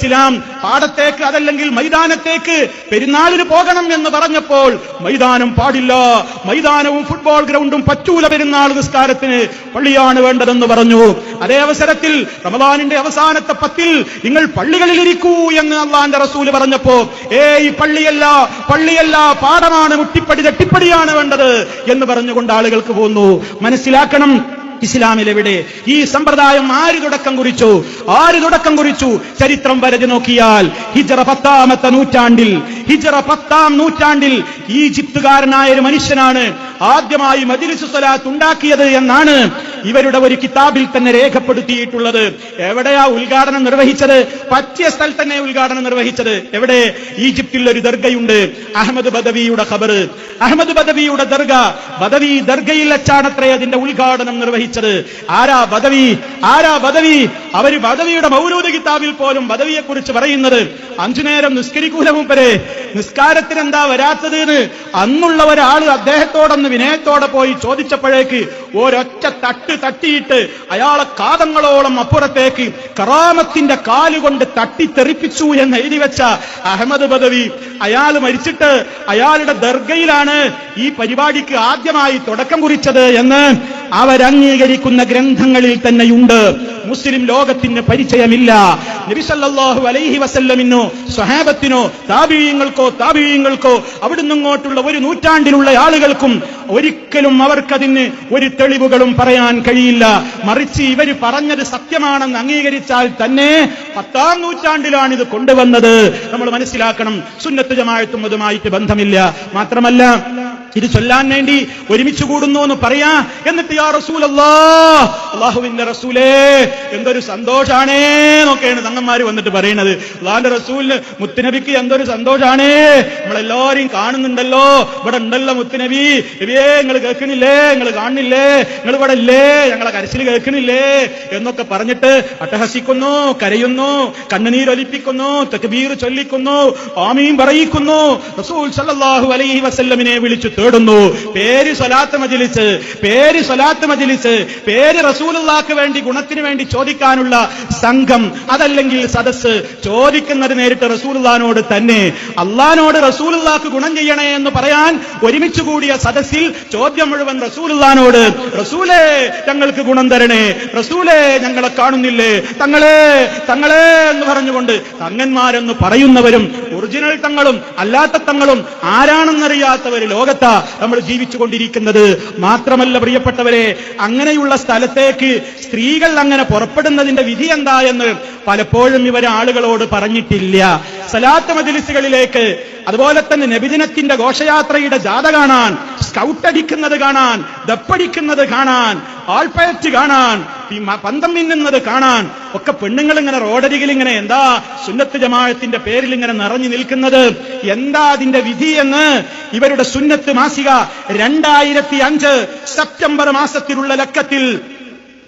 ഇസ്ലാം പാടത്തേക്ക് അതല്ലെങ്കിൽ മൈതാനത്തേക്ക് പെരുന്നാളിന് പോകണം എന്ന് പറഞ്ഞപ്പോൾ മൈതാനം പാടില്ല. മൈതാനവും ഫുട്ബോൾ ഗ്രൗണ്ടും പറ്റൂല പെരുന്നാൾ നിസ്കാരത്തിന്. പള്ളിയാണ് വേണ്ടതെന്ന് പറഞ്ഞു. അതേ അവസരത്തിൽ റമദാനിന്റെ അവസാനത്തെ പത്തിൽ നിങ്ങൾ പള്ളികളിൽ ഇരിക്കൂ എന്ന് അള്ളാന്റെ റസൂൽ പറഞ്ഞപ്പോ ഈ പള്ളിയല്ല പള്ളിയല്ല പാടമാണ് മുട്ടിപ്പടി തട്ടിപ്പടിയാണ് വേണ്ടത് എന്ന് പറഞ്ഞുകൊണ്ട് ആളുകൾക്ക് പോകുന്നു മനസ്സിലാക്കണം ഇസ്ലാമിലെവിടെ? ഈ സമ്പ്രദായം ആര് തുടക്കം കുറിച്ചു? ആര് തുടക്കം കുറിച്ചു? ചരിത്രം വരതി നോക്കിയാൽ ഹിജറ പത്താമത്തെ നൂറ്റാണ്ടിൽ ഹിജറ പത്താം നൂറ്റാണ്ടിൽ ഈജിപ്തുകാരനായ ഒരു മനുഷ്യനാണ് ആദ്യമായി മജിലിസുസലാത്ത് ഉണ്ടാക്കിയത് എന്നാണ് ഇവരുടെ ഒരു കിതാബിൽ തന്നെ രേഖപ്പെടുത്തിയിട്ടുള്ളത്. എവിടെയാ ഉദ്ഘാടനം നിർവഹിച്ചത്? പറ്റിയ സ്ഥലത്ത് തന്നെ ഉദ്ഘാടനം നിർവഹിച്ചത്. എവിടെ? ഈജിപ്തിൽ ഒരു ദർഗയുണ്ട്. അഹമ്മദ് ബദവിയുടെ ഖബർ അഹമ്മദ് ബദവിയുടെ ദർഗ. ബദവി ദർഗയിൽ വെച്ചാണത്രേ അതിന്റെ ഉദ്ഘാടനം നിർവഹിച്ചത്. ആരാ ബദവി? ആരാ ബദവി? അവർ ബദവിയുടെ മൗലൂദ് കിതാബിൽ പോലും ബദവിയെ കുറിച്ച് പറയുന്നത്. അഞ്ചു നേരം നിസ്കരിക്കൂലവും പരെ. നിസ്കാരത്തിന് എന്താ വരാത്തത് എന്ന് അന്നുള്ള ഒരാൾ അദ്ദേഹത്തോടൊന്ന് വിനയത്തോടെ പോയി ചോദിച്ചപ്പോഴേക്ക് ഒരൊറ്റ തട്ട് തട്ടിയിട്ട് അയാളെ കാതങ്ങളോളം അപ്പുറത്തേക്ക് കറാമത്തിന്റെ കാലുകൊണ്ട് തട്ടിത്തെറിപ്പിച്ചു എന്ന് എഴുതി വെച്ച അഹമ്മദ് ബദവി അയാൾ മരിച്ചിട്ട് അയാളുടെ ദർഗയിലാണ് ഈ പരിപാടിക്ക് ആദ്യമായി തുടക്കം കുറിച്ചത് എന്ന് അവരംഗീകരിക്കുന്ന ഗ്രന്ഥങ്ങളിൽ തന്നെയുണ്ട്. മുസ്ലിം ലോകത്തിന് പരിചയമില്ല. നബിസല്ലാഹു അലൈഹി വസല്ലമിനോ സ്വഹാബത്തിനോ താപിഴയങ്ങൾക്കോ താപിഴയങ്ങൾക്കോ അവിടുന്ന് ഇങ്ങോട്ടുള്ള ഒരു നൂറ്റാണ്ടിലുള്ള ആളുകൾക്കും ഒരിക്കലും അവർക്കതിന് ഒരു തെളിവുകളും പറയാൻ കഴിയില്ല. മറിച്ച് ഇവർ പറഞ്ഞത് സത്യമാണെന്ന് അംഗീകരിച്ചാൽ തന്നെ പത്താം നൂറ്റാണ്ടിലാണ് ഇത് കൊണ്ടുവന്നത്. നമ്മൾ മനസ്സിലാക്കണം സുന്നത്ത് ജമാഴത്തും അതുമായിട്ട് ബന്ധമില്ല. മാത്രമല്ല ഇത് ചൊല്ലാൻ വേണ്ടി ഒരുമിച്ച് കൂടുന്നു എന്ന് പറയാ. എന്നിട്ട് യാ റസൂലല്ലാ അള്ളാഹുവിന്റെ റസൂലേ എന്തൊരു സന്തോഷാണേ എന്നൊക്കെയാണ് തങ്ങന്മാര് വന്നിട്ട് പറയുന്നത് അള്ളാഹിന്റെ റസൂലിന് മുത്തുനബിക്ക് എന്തൊരു സന്തോഷാണേ. നമ്മളെല്ലാരെയും കാണുന്നുണ്ടല്ലോ. ഇവിടെ ഉണ്ടല്ലോ മുത്തുനബി. നബിയേ നിങ്ങൾ കേൾക്കണില്ലേ നിങ്ങൾ കാണുന്നില്ലേ? നിങ്ങൾ ഇവിടെ ഇല്ലേ? ഞങ്ങളെ കരച്ചിൽ കേൾക്കണില്ലേ എന്നൊക്കെ പറഞ്ഞിട്ട് അട്ടഹസിക്കുന്നു കരയുന്നു കണ്ണുനീരൊലിപ്പിക്കുന്നു തെക്കുബീർ ചൊല്ലിക്കുന്നു ആമീൻ പറയിക്കുന്നു. റസൂൽ സല്ലാഹു അലൈഹി വസല്ലമിനെ വിളിച്ചു തേടുന്നു. പേര് സ്വലാത്ത് മജിലിച്ച് പേര് സ്വലാത്ത് മജിലിച്ച് പേര് റസൂലുള്ളാക്ക് വേണ്ടി ഗുണത്തിന് വേണ്ടി ചോദിക്കാനുള്ള സംഘം അതല്ലെങ്കിൽ സദസ്സ് ചോദിക്കുന്നത് നേരിട്ട് റസൂലുള്ളാനോട് തന്നെ. അള്ളഹാനോട് റസൂലുള്ളാക്ക് ഗുണം ചെയ്യണേ എന്ന് പറയാൻ ഒരുമിച്ച് കൂടിയ സദസ്സിൽ ചോദ്യം മുഴുവൻ റസൂലുള്ളാനോട് റസൂലേ ഞങ്ങൾക്ക് ഗുണം തരണേ. റസൂലേ ഞങ്ങളെ കാണുന്നില്ലേ? തങ്ങളെ തങ്ങളെ എന്ന് പറഞ്ഞുകൊണ്ട് തങ്ങന്മാരെന്ന് പറയുന്നവരും ഒറിജിനൽ തങ്ങളും അല്ലാത്ത തങ്ങളും ആരാണെന്നറിയാത്തവര് ലോകത്താ നമ്മൾ ജീവിച്ചുകൊണ്ടിരിക്കുന്നത്. മാത്രമല്ല പ്രിയപ്പെട്ടവരെ അങ്ങനെയുള്ള സ്ഥലത്തേക്ക് സ്ത്രീകൾ അങ്ങനെ പുറപ്പെടുന്നതിന്റെ വിധി എന്താ എന്ന് പലപ്പോഴും ഇവർ ആളുകളോട് പറഞ്ഞിട്ടില്ല. സലാത്ത് മജിലിസുകളിലേക്ക് അതുപോലെ തന്നെ നബിദിനത്തിന്റെ ഘോഷയാത്രയുടെ ജാഥ കാണാൻ സ്കൗട്ട് അടിക്കുന്നത് കാണാൻ ദപ്പടിക്കുന്നത് കാണാൻ ആൾപയറ്റ് കാണാൻ പന്തം മിന്നുന്നത് കാണാൻ ഒക്കെ പെണ്ണുങ്ങൾ ഇങ്ങനെ റോഡരികിൽ ഇങ്ങനെ എന്താ സുന്നത്ത് ജമാഅത്തിന്റെ പേരിൽ ഇങ്ങനെ നിറഞ്ഞു നിൽക്കുന്നത്? എന്താ അതിന്റെ വിധി എന്ന് ഇവരുടെ സുന്നത്ത് മാസിക രണ്ടായിരത്തി അഞ്ച് സെപ്റ്റംബർ മാസത്തിലുള്ള ലക്കത്തിൽ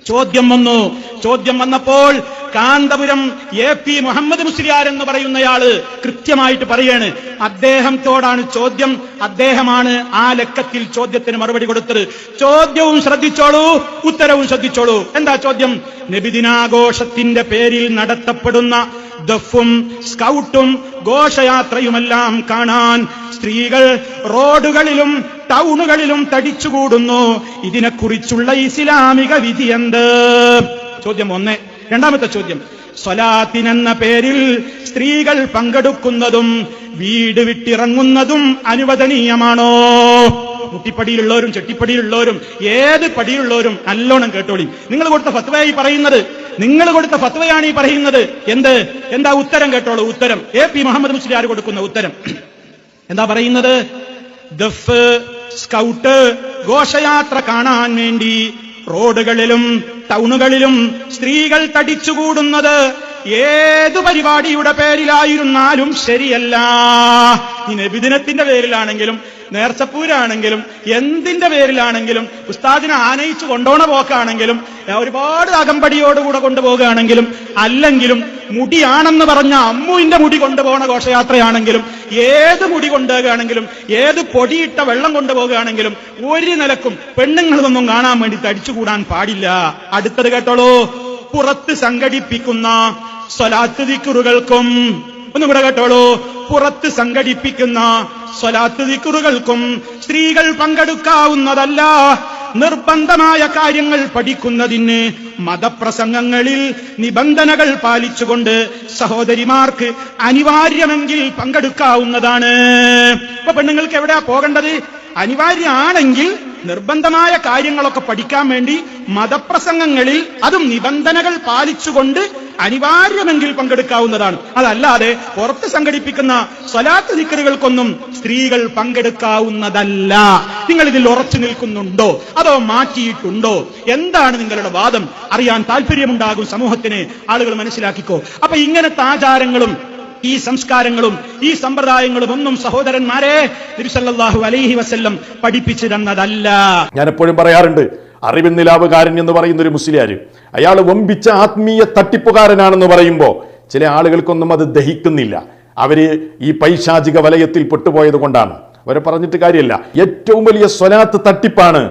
ചോദ്യം വന്നു. ചോദ്യം വന്നപ്പോൾ കാന്തപുരം എ പി മുഹമ്മദ് മുസ്ലിയാർ എന്ന് പറയുന്നയാൾ കൃത്യമായിട്ട് പറയാണ്. അദ്ദേഹത്തോടാണ് ചോദ്യം. അദ്ദേഹമാണ് ആ ലക്കത്തിൽ ചോദ്യത്തിന് മറുപടി കൊടുത്തത്. ചോദ്യവും ശ്രദ്ധിച്ചോളൂ ഉത്തരവും ശ്രദ്ധിച്ചോളൂ. എന്താ ചോദ്യം? നബിദിനാഘോഷത്തിന്റെ പേരിൽ നടത്തപ്പെടുന്ന ദഫും സ്കൗട്ടും ഘോഷയാത്രയുമെല്ലാം കാണാൻ സ്ത്രീകൾ റോഡുകളിലും ടൗണുകളിലും തടിച്ചുകൂടുന്നു. ഇതിനെക്കുറിച്ചുള്ള ഇസ്ലാമിക വിധി എന്ത്? ചോദ്യം ഒന്ന്. രണ്ടാമത്തെ ചോദ്യം. സ്വലാത്തിനെന്ന പേരിൽ സ്ത്രീകൾ പങ്കെടുക്കുന്നതും വീട് വിട്ടിറങ്ങുന്നതും അനുവദനീയമാണോ? മുട്ടിപ്പടിയിലുള്ളവരും ചെട്ടിപ്പടിയിലുള്ളവരും ഏത് പടിയിലുള്ളവരും നല്ലോണം കേട്ടോളി. നിങ്ങൾ കൊടുത്ത ഫത്വയായി പറയുന്നത്. നിങ്ങൾ കൊടുത്ത ഫത്വയാണ് ഈ പറയുന്നത്. എന്ത്? എന്താ ഉത്തരം കേട്ടോളൂ ഉത്തരം. എ പി മുഹമ്മദ് മുസ്ലിയാർ കൊടുക്കുന്ന ഉത്തരം? എന്താ പറയുന്നത്? ദഫ് സ്കൗട്ട് ഘോഷയാത്ര കാണാൻ വേണ്ടി റോഡുകളിലും ടൗണുകളിലും സ്ത്രീകൾ തടിച്ചുകൂടുന്നത് ഏതു പരിപാടിയുടെ പേരിലായിരുന്നാലും ശരിയല്ല. ഈ നബിദിനത്തിന്റെ പേരിലാണെങ്കിലും നേർച്ചപ്പൂരാണെങ്കിലും എന്തിന്റെ പേരിലാണെങ്കിലും ഉസ്താദിനെ ആനയിച്ചു കൊണ്ടോണ പോക്കാണെങ്കിലും ഒരുപാട് അകമ്പടിയോടുകൂടെ കൊണ്ടുപോകുകയാണെങ്കിലും അല്ലെങ്കിലും മുടിയാണെന്ന് പറഞ്ഞ അമ്മുവിന്റെ മുടി കൊണ്ടുപോകണ ഘോഷയാത്രയാണെങ്കിലും ഏത് മുടി കൊണ്ടുപോകുകയാണെങ്കിലും ഏത് പൊടിയിട്ട വെള്ളം കൊണ്ടുപോകുകയാണെങ്കിലും ഒരു നിലക്കും പെണ്ണുങ്ങളതൊന്നും കാണാൻ വേണ്ടി തടിച്ചുകൂടാൻ പാടില്ല. അടുത്തത് കേട്ടോളൂ. പുറത്ത് സംഘടിപ്പിക്കുന്ന സ്വലാത്ത് ദിക്കുറുകൾക്കും ഒന്നും കൂടെ കേട്ടോളൂ. പുറത്ത് സംഘടിപ്പിക്കുന്ന സ്വലാത്ത് ദിക്കുറുകൾക്കും സ്ത്രീകൾ പങ്കെടുക്കാവുന്നതല്ല. നിർബന്ധമായ കാര്യങ്ങൾ പഠിക്കുന്നതിന് മതപ്രസംഗങ്ങളിൽ നിബന്ധനകൾ പാലിച്ചുകൊണ്ട് സഹോദരിമാർക്ക് അനിവാര്യമെങ്കിൽ പങ്കെടുക്കാവുന്നതാണ്. ഇപ്പൊ പെണ്ണുങ്ങൾക്ക് എവിടെയാ പോകേണ്ടത്? അനിവാര്യമാണെങ്കിൽ നിർബന്ധമായ കാര്യങ്ങളൊക്കെ പഠിക്കാൻ വേണ്ടി മതപ്രസംഗങ്ങളിൽ അതും നിബന്ധനകൾ പാലിച്ചുകൊണ്ട് അനിവാര്യമെങ്കിൽ പങ്കെടുക്കാവുന്നതാണ്. അതല്ലാതെ പുറത്ത് സംഘടിപ്പിക്കുന്ന സ്വലാത്ത് ദിക്കറുകൾക്കൊന്നും സ്ത്രീകൾ പങ്കെടുക്കാവുന്നതല്ല. നിങ്ങൾ ഇതിൽ ഉറച്ചു നിൽക്കുന്നുണ്ടോ? അതോ മാറ്റിയിട്ടുണ്ടോ? എന്താണ് നിങ്ങളുടെ വാദം? അറിയാൻ താല്പര്യമുണ്ടാകും സമൂഹത്തിന്. ആളുകൾ മനസ്സിലാക്കിക്കോ. അപ്പൊ ഇങ്ങനത്തെ ആചാരങ്ങളും ഈ സംസ്കാരങ്ങളും ഈ സമ്പ്രദായങ്ങളും ഒന്നും സഹോദരന്മാരെ തിരുസല്ലാഹു അലൈഹി വസല്ലം പഠിപ്പിച്ചു തന്നതല്ല. ഞാൻ എപ്പോഴും പറയാറുണ്ട് അറിവിൻ നിലാവുകാരൻ എന്ന് പറയുന്ന ഒരു മുസ്ലിയാര്. അയാൾ വമ്പിച്ച ആത്മീയ തട്ടിപ്പുകാരനാണെന്ന് പറയുമ്പോൾ ചില ആളുകൾക്കൊന്നും അത് ദഹിക്കുന്നില്ല. അവർ ഈ പൈശാചിക വലയത്തിൽ പെട്ടുപോയത് കൊണ്ടാണ്. അവരെ പറഞ്ഞിട്ട് കാര്യമില്ല ഏറ്റവും വലിയ സ്വലാത്ത് തട്ടിപ്പാണ്.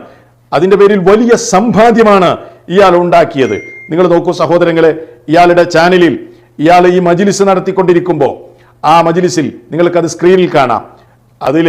അതിന്റെ പേരിൽ വലിയ സമ്പാദ്യമാണ് ഇയാൾ ഉണ്ടാക്കിയത്. നിങ്ങൾ നോക്കൂ സഹോദരങ്ങളെ ഇയാളുടെ ചാനലിൽ ഇയാൾ ഈ മജിലിസ് നടത്തിക്കൊണ്ടിരിക്കുമ്പോൾ ആ മജിലിസിൽ നിങ്ങൾക്കത് സ്ക്രീനിൽ കാണാം. അതിൽ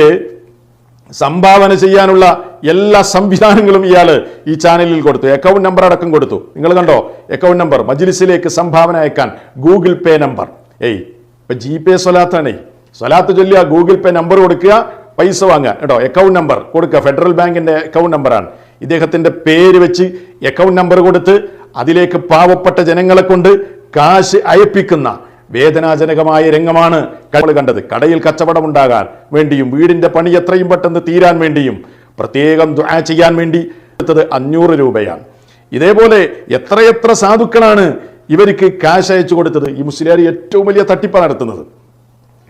സംഭാവന ചെയ്യാനുള്ള എല്ലാ സംവിധാനങ്ങളും ഇയാൾ ഈ ചാനലിൽ കൊടുത്തു. അക്കൗണ്ട് നമ്പർ അടക്കം കൊടുത്തു. നിങ്ങൾ കണ്ടോ? അക്കൗണ്ട് നമ്പർ മജിലിസിലേക്ക് സംഭാവന അയക്കാൻ ഗൂഗിൾ പേ നമ്പർ ഏയ് ഇപ്പൊ ജി പേ സ്വലാത്താണേ. സ്വലാത്ത് ചൊല്ലുക ഗൂഗിൾ പേ നമ്പർ കൊടുക്കുക പൈസ വാങ്ങുക. കേട്ടോ അക്കൗണ്ട് നമ്പർ കൊടുക്കുക. ഫെഡറൽ ബാങ്കിന്റെ അക്കൗണ്ട് നമ്പറാണ് ഇദ്ദേഹത്തിന്റെ പേര് വെച്ച് അക്കൗണ്ട് നമ്പർ കൊടുത്ത് അതിലേക്ക് പാവപ്പെട്ട ജനങ്ങളെ കൊണ്ട് കാശ് അയപ്പിക്കുന്ന വേദനാജനകമായ രംഗമാണ് നമ്മൾ കണ്ടത്. കടയിൽ കച്ചവടമുണ്ടാകാൻ വേണ്ടിയും വീടിന്റെ പണി എത്രയും പെട്ടെന്ന് തീരാൻ വേണ്ടിയും പ്രത്യേകം ദുആ ചെയ്യാൻ വേണ്ടി എടുത്തത് അഞ്ഞൂറ് രൂപയാണ്. ഇതേപോലെ എത്രയെത്ര സാധുക്കളാണ് ഇവർക്ക് കാശ് അയച്ചു കൊടുത്തത്. ഈ മുസ്ലിയാർ ഏറ്റവും വലിയ തട്ടിപ്പാണ് നടത്തുന്നത്.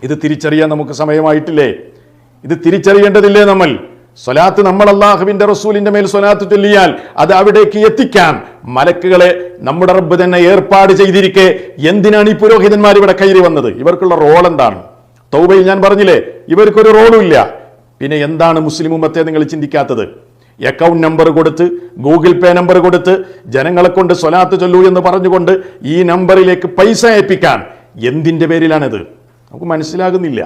ഇത് തിരിച്ചറിയാൻ നമുക്ക് സമയമായിട്ടില്ലേ? ഇത് തിരിച്ചറിയേണ്ടതില്ലേ നമ്മൾ? സ്വലാത്ത് നമ്മൾ അള്ളാഹുവിന്റെ റസൂലിന്റെ മേൽ സ്വലാത്ത് ചൊല്ലിയാൽ അത് അവിടേക്ക് എത്തിക്കാൻ മലക്കുകളെ നമ്മുടെ റബ്ബ് തന്നെ ഏർപ്പാട് ചെയ്തിരിക്കെ. എന്തിനാണ് ഈ പുരോഹിതന്മാർ ഇവിടെ കയറി വന്നത്? ഇവർക്കുള്ള റോൾ എന്താണ്? തൗബയിൽ ഞാൻ പറഞ്ഞില്ലേ ഇവർക്കൊരു റോളും ഇല്ല. പിന്നെ എന്താണ് മുസ്ലിം ഉമ്മത്തെ നിങ്ങൾ ചിന്തിക്കാത്തത്? അക്കൗണ്ട് നമ്പർ കൊടുത്ത് ഗൂഗിൾ പേ നമ്പർ കൊടുത്ത് ജനങ്ങളെ കൊണ്ട് സ്വലാത്ത് ചൊല്ലൂ എന്ന് പറഞ്ഞുകൊണ്ട് ഈ നമ്പറിലേക്ക് പൈസ അയപ്പിക്കാൻ. എന്തിന്റെ പേരിലാണിത്? നമുക്ക് മനസ്സിലാകുന്നില്ല.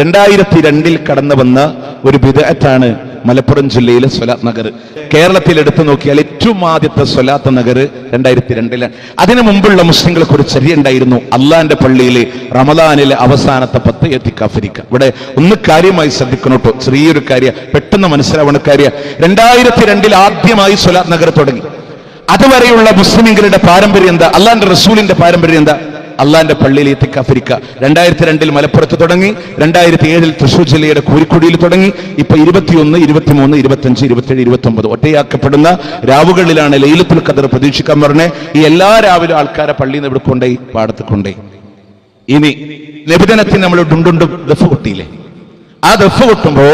രണ്ടായിരത്തി രണ്ടിൽ കടന്നു വന്ന ഒരു ബിദഅത്താണ് മലപ്പുറം ജില്ലയിലെ സ്വലാത്ത് നഗർ. കേരളത്തിൽ എടുത്തു നോക്കിയാൽ ഏറ്റവും ആദ്യത്തെ സ്വലാത്ത് നഗർ രണ്ടായിരത്തി രണ്ടിലാണ് അതിനു മുമ്പുള്ള മുസ്ലിങ്ങളെ കുറിച്ച് ചര്യ ഉണ്ടായിരുന്നു. അള്ളാന്റെ പള്ളിയിലെ റമദാനിലെ അവസാനത്തെ പത്ത് എത്തിക്കാഫരിക്ക ഇവിടെ ഒന്ന് കാര്യമായി ശ്രദ്ധിക്കണോട്ടോ ചെറിയൊരു കാര്യം. പെട്ടെന്ന് മനസ്സിലാവണ കാര്യം. രണ്ടായിരത്തി രണ്ടിൽ ആദ്യമായി സ്വലാത്ത് നഗർ തുടങ്ങി. അതുവരെയുള്ള മുസ്ലിംകളുടെ പാരമ്പര്യം എന്താ? അള്ളാന്റെ റസൂലിന്റെ പാരമ്പര്യം എന്താ? അള്ളാന്റെ പള്ളിയിൽ എത്തിക്കാഫിരിക്കുക രണ്ടായിരത്തി രണ്ടിൽ മലപ്പുറത്ത് തുടങ്ങി രണ്ടായിരത്തി ഏഴിൽ തൃശൂർ ജില്ലയുടെ കോഴിക്കോടിയിൽ തുടങ്ങി ഇപ്പൊ ഇരുപത്തിയൊന്ന് ഇരുപത്തിമൂന്ന് ഇരുപത്തഞ്ച് ഇരുപത്തിയേഴ് ഇരുപത്തി ഒമ്പത് ഒറ്റയാക്കപ്പെടുന്ന രാവുകളിലാണ് ലൈലത്തുൽ ഖദർ പ്രതീക്ഷിക്കാൻ പറഞ്ഞേ ഈ എല്ലാ രാവിലെ ആൾക്കാരെ പള്ളിയിൽ നിന്ന് ഇവിടെ കൊണ്ടേ പാടത്ത് കൊണ്ടേ ഇനി നിബിധനത്തിന് നമ്മൾ ഡുണ്ടുണ്ടും ദഫ് കൊട്ടിയില്ലേ? ആ ദഫ് കൊട്ടുമ്പോ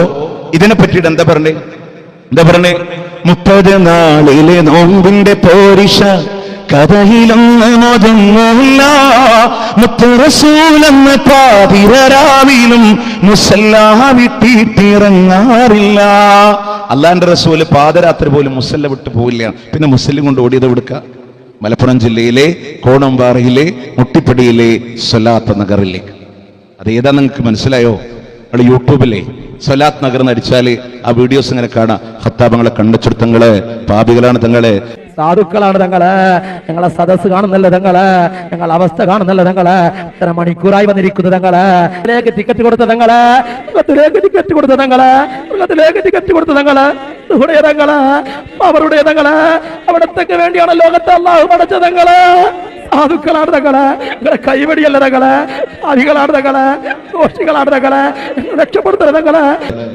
ഇതിനെ പറ്റിയിട്ട് എന്താ പറഞ്ഞേ? എന്താ പറഞ്ഞേ? മുപ്പത് നാളിലെ നോമ്പിന്റെ പോരിഷ കഥയിലൊന്ന് മൊതുങ്ങില്ല മുത്തുറസൂലെന്ന് പാതിരാവിലും മുസല്ലാ വിട്ടിട്ടിറങ്ങാറില്ല. അള്ളാന്റെ റസൂൽ പാതരാത്രി പോലും മുസല്ല വിട്ടു പോവില്ല. പിന്നെ മുസ്ലിം കൊണ്ട് ഓടിയത് കൊടുക്കുക മലപ്പുറം ജില്ലയിലെ കോണമ്പാറയിലെ മുട്ടിപ്പടിയിലെ സൊലാത്ത് നഗറിലേക്ക് അത് ഏതാ നിങ്ങൾക്ക് മനസ്സിലായോ? നമ്മൾ യൂട്യൂബിലെ സൊലാത്ത് നഗർ എന്ന് അടിച്ചാൽ ആ വീഡിയോസ് ഇങ്ങനെ കാണാം. ഹത്താബങ്ങളെ കണ്ണച്ചുരുത്തങ്ങൾ പാപികളാണ് തങ്ങളെ. സാധുക്കളാണ് തങ്ങൾ ഞങ്ങളെ സദസ് കാണുന്നല്ല തങ്ങൾ ഞങ്ങളെ അവസ്ഥ കാണുന്നല്ല തങ്ങൾ ഇത്ര മണിക്കൂറായി വന്നിരിക്കുന്നു തങ്ങൾ ഇതിലേക്ക് ടിക്കറ്റ് കൊടുത്ത തങ്ങൾ മൃഗത്തിലേക്ക് ടിക്കറ്റ് കൊടുത്ത തങ്ങൾ മൃഗത്തിലേക്ക് ടിക്കറ്റ് കൊടുത്ത തങ്ങൾ ഇവിടെ തങ്ങൾ അവരുടെ തങ്ങൾ അവിടത്തേക്ക് വേണ്ടിയാണ് ലോകത്തെ അള്ളാഹു പടച്ച തങ്ങൾ സാധുക്കളാണ് തങ്ങളെ നിങ്ങളെ കൈവടിയല്ല തങ്ങളെ അധികളാണ് തങ്ങളെ ദോഷികളാണ് തങ്ങളെ തങ്ങളെ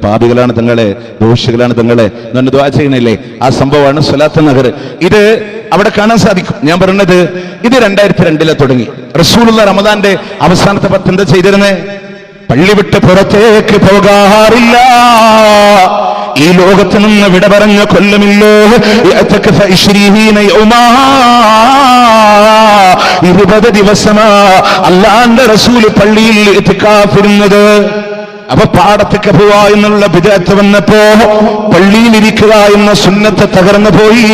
പാപികളാണ് തങ്ങളെ ദോഷികളാണ് തങ്ങളെ. എന്നു ദ്വാ ചെയ്യണില്ലേ ആ സംഭവമാണ് സ്വലാത്ത് നഗർ ഇത് അവിടെ കാണാൻ സാധിക്കും. ഞാൻ പറഞ്ഞത് ഇത് രണ്ടായിരത്തി രണ്ടിലെ തുടങ്ങി. റസൂലുള്ള റമദാന്റെ അവസാനത്തെ പത്ത് എന്താ ചെയ്തിരുന്നേ? പള്ളി വിട്ട് പുറത്തേക്ക് പോകാറില്ല. ഈ ലോകത്ത് നിന്ന് വിട പറഞ്ഞ കൊല്ലമില്ലോ. ഇരുപത് ദിവസമാ അല്ലാന്റെ റസൂൽ പള്ളിയിൽ എത്തിക്കാഫിരുന്നത് അപ്പൊ പാടത്തേക്ക് പോവാ എന്നുള്ള വിദഗ്ധ വന്നപ്പോ പള്ളിയിലിരിക്കുക എന്ന സുന്നത്ത് തകർന്നു പോയി.